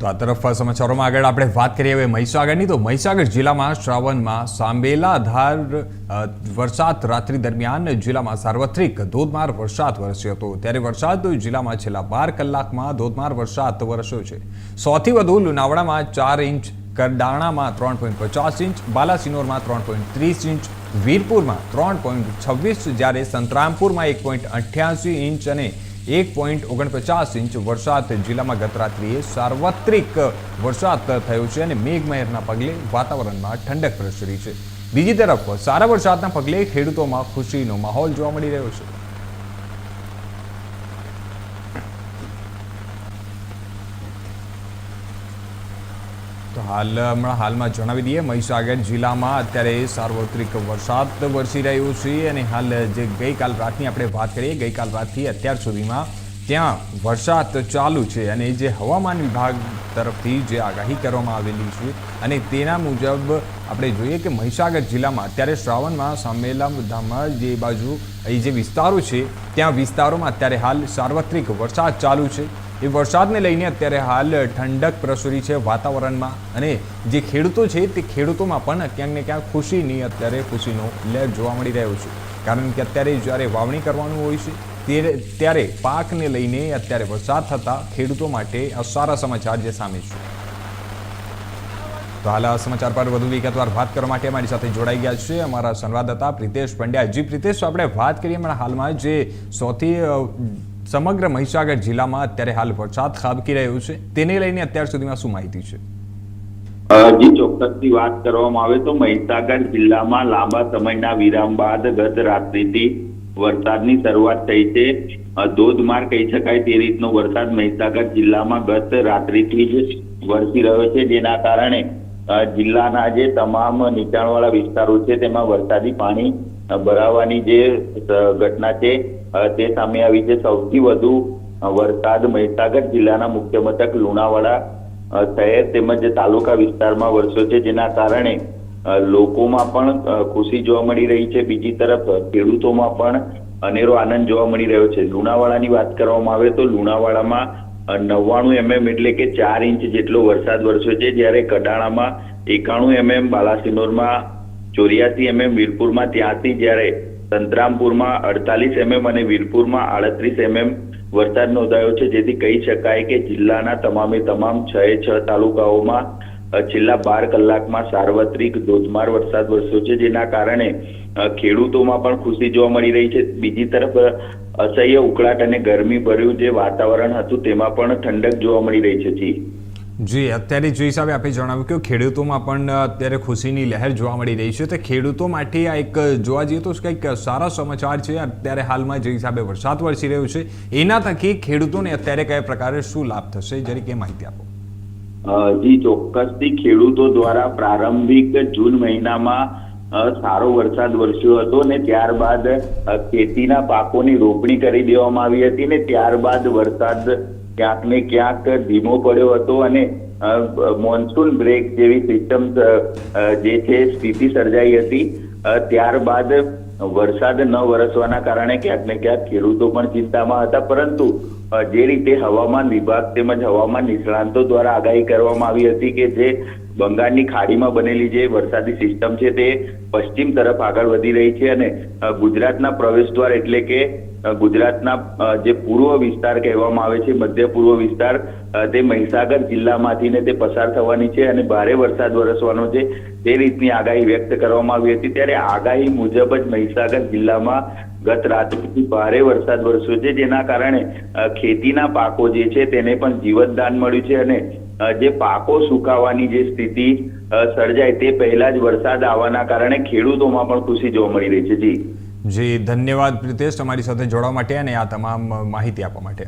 તો આ તરફ સમાચારોમાં આગળ આપણે વાત કરીએ હવે મહીસાગરની. તો મહીસાગર જિલ્લામાં શ્રાવણમાં સાંબેલાધાર વરસાદ રાત્રિ દરમિયાન જિલ્લામાં સાર્વત્રિક ધોધમાર વરસાદ વરસ્યો હતો. ત્યારે વરસાદ જિલ્લામાં છેલ્લા બાર કલાકમાં ધોધમાર વરસાદ વરસ્યો છે. સૌથી વધુ લુણાવાડામાં ચાર ઇંચ, કરડાણામાં ત્રણ પોઈન્ટ પચાસ ઇંચ, બાલાસિનોરમાં ત્રણ પોઈન્ટ ત્રીસ ઇંચ, વીરપુરમાં ત્રણ પોઈન્ટ છવ્વીસ જ્યારે સંતરામપુરમાં એક પોઈન્ટ અઠ્યાસી ઇંચ અને એક પોઈન્ટ ઓગણપચાસ ઇંચ વરસાદ જિલ્લામાં ગત રાત્રિએ સાર્વત્રિક વરસાદ થયો છે અને મેઘમહેરના પગલે વાતાવરણમાં ઠંડક પ્રસરી છે. બીજી તરફ સારા વરસાદના પગલે ખેડૂતોમાં ખુશીનો માહોલ જોવા મળી રહ્યો છે. હાલ, હમણાં હાલમાં જણાવી દઈએ, મહીસાગર જિલ્લામાં અત્યારે સાર્વત્રિક વરસાદ વરસી રહ્યો છે અને હાલ જે ગઈકાલ રાતની આપણે વાત કરીએ, ગઈકાલ રાતથી અત્યાર સુધીમાં ત્યાં વરસાદ ચાલુ છે અને જે હવામાન વિભાગ તરફથી જે આગાહી કરવામાં આવેલી છે અને તેના મુજબ આપણે જોઈએ કે મહીસાગર જિલ્લામાં અત્યારે શ્રાવણમાં સામેલા મુદ્દામાં જે બાજુ, એ જે વિસ્તારો છે, ત્યાં વિસ્તારોમાં અત્યારે હાલ સાર્વત્રિક વરસાદ ચાલુ છે. એ વરસાદને લઈને અત્યારે હાલ ઠંડક પ્રસરી છે વાતાવરણમાં અને જે ખેડૂતો છે તે ખેડૂતોમાં પણ ક્યાંક ને ક્યાંક ખુશીની અત્યારે ખુશીનો લહેર જોવા મળી રહ્યો છે. કારણ કે અત્યારે જ્યારે વાવણી કરવાનું હોય છે, ત્યારે પાકને લઈને અત્યારે વરસાદ થતાં ખેડૂતો માટે સારા સમાચાર જે સામે છે. તો હાલ સમાચાર પર વધુ વિગતવાર વાત કરવા માટે અમારી સાથે જોડાઈ ગયા છે અમારા સંવાદદાતા પ્રિતેશ પંડ્યા. જી પ્રિતેશ, આપણે વાત કરીએ હમણાં હાલમાં જે સૌથી સમગ્ર મહીસાગર જિલ્લામાં અત્યારે હાલ વરસાદ ખાબકી રહ્યો છે. તેને લઈને અત્યાર સુધીમાં શું માહિતી છે? જી ચોક્કસથી વાત કરવામાં આવે તો મહીસાગર જિલ્લામાં લાંબા સમયના વિરામ બાદ ગત રાત્રિથી વરસાદની શરૂઆત થઈ છે. ધોધમાર કહી શકાય તે રીતનો વરસાદ મહીસાગર જિલ્લામાં ગત રાત્રિથી જ વરસી રહ્યો છે. જેના કારણે જિલ્લાના જે તમામ નીચાણવાળા વિસ્તારો છે તેમાં વરસાદી પાણી ભરાવાની જે ઘટના છે તે સામે આવી છે સૌથી વધુ વરસાદ મહીસાગર જિલ્લાના મુખ્ય મથક લુણાવાડા શહેર તેમજ તાલુકા વિસ્તારમાં વરસ્યો છે. જેના કારણે લોકોમાં પણ ખુશી જોવા મળી રહી છે. બીજી તરફ ખેડૂતોમાં પણ અનેરો આનંદ જોવા મળી રહ્યો છે. લુણાવાડાની વાત કરવામાં આવે તો લુણાવાડામાં નવ્વાણું એમએમ એટલે કે ચાર ઇંચ જેટલો વરસાદ વરસ્યો છે. જ્યારે કડાણામાં એકાણું એમએમ, બાલાસિનોરમાં ચોર્યાસી એમએમ વીરપુરમાં ત્યાંથી જ્યારે સંતરામપુરમાં અડતાલીસ એમએમ અને વીરપુરમાં આડત્રીસ એમએમ વરસાદ નોંધાયો છે, જેથી કહી શકાય કે જિલ્લાના તમામે તમામ છ છ તાલુકાઓમાં છેલ્લા બાર કલાકમાં સાર્વત્રિક ધોધમાર વરસાદ વરસ્યો છે, જેના કારણે ખેડૂતોમાં પણ ખુશી જોવા મળી રહી છે. બીજી તરફ અસહ્ય ઉકળાટ અને ગરમી ભર્યું જે વાતાવરણ હતું, તેમાં પણ ઠંડક જોવા મળી રહી છે, જી. જી, અત્યારે જે હિસાબે આપણે જણાવ્યું કે ખેડૂતોમાં પણ અત્યારે ખુશીની લહેર જોવા મળી રહી છે. તો ખેડૂતો માટે આ એક જોવા જઈએ તો કંઈક સારા સમાચાર છે. અત્યારે હાલમાં જે હિસાબે વરસાદ વરસી રહ્યો છે. એના થકી ખેડૂતોને અત્યારે કયા પ્રકારે શું લાભ થશે? જરીકે માહિતી આપો. જી ચોક્કસથી ખેડૂતો દ્વારા પ્રારંભિક જૂન મહિનામાં સારો વરસાદ વરસ્યો હતો ને ત્યારબાદ ખેતીના પાકોની રોપણી કરી દેવામાં આવી હતી ને ત્યારબાદ વરસાદ ક્યાંક ને ક્યાંક ધીમો પડ્યો હતો અને મોન્સૂન બ્રેક જેવી સિસ્ટમ જે છે સ્થિતિ સર્જાઈ હતી. ત્યારબાદ વરસાદ ન વરસવાના કારણે ક્યાંક ને ક્યાંક ખેડૂતો પણ ચિંતામાં હતા, પરંતુ જે રીતે હવામાન વિભાગ તેમજ હવામાન નિષ્ણાંતો દ્વારા આગાહી કરવામાં આવી હતી કે જે બંગાળની ખાડીમાં બનેલી જે વરસાદી સિસ્ટમ છે તે પશ્ચિમ તરફ આગળ વધી રહી છે અને ગુજરાતના પ્રવેશદ્વાર એટલે કે ગુજરાતના જે પૂર્વ વિસ્તાર કહેવામાં આવે છે, મધ્ય પૂર્વ વિસ્તાર તે મહીસાગર જિલ્લામાંથી ને તે પસાર થવાની છે અને ભારે વરસાદ વરસવાનો છે તે રીતની આગાહી વ્યક્ત કરવામાં આવી હતી. ત્યારે આગાહી મુજબ જ મહીસાગર જિલ્લામાં ગત રાત્રિથી ભારે વરસાદ વરસ્યો છે. જેના કારણે ખેતીના પાકો જે છે તેને પણ જીવતદાન મળ્યું છે અને જે પાકો સુકાવાની જે સ્થિતિ સર્જાય તે પહેલા જ વરસાદ આવવાના કારણે ખેડૂતોમાં પણ ખુશી જોવા મળી રહી છે. જી. જી, ધન્યવાદ પ્રિતેશ તમારી સાથે જોડવા માટે અને આ તમામ માહિતી આપવા માટે.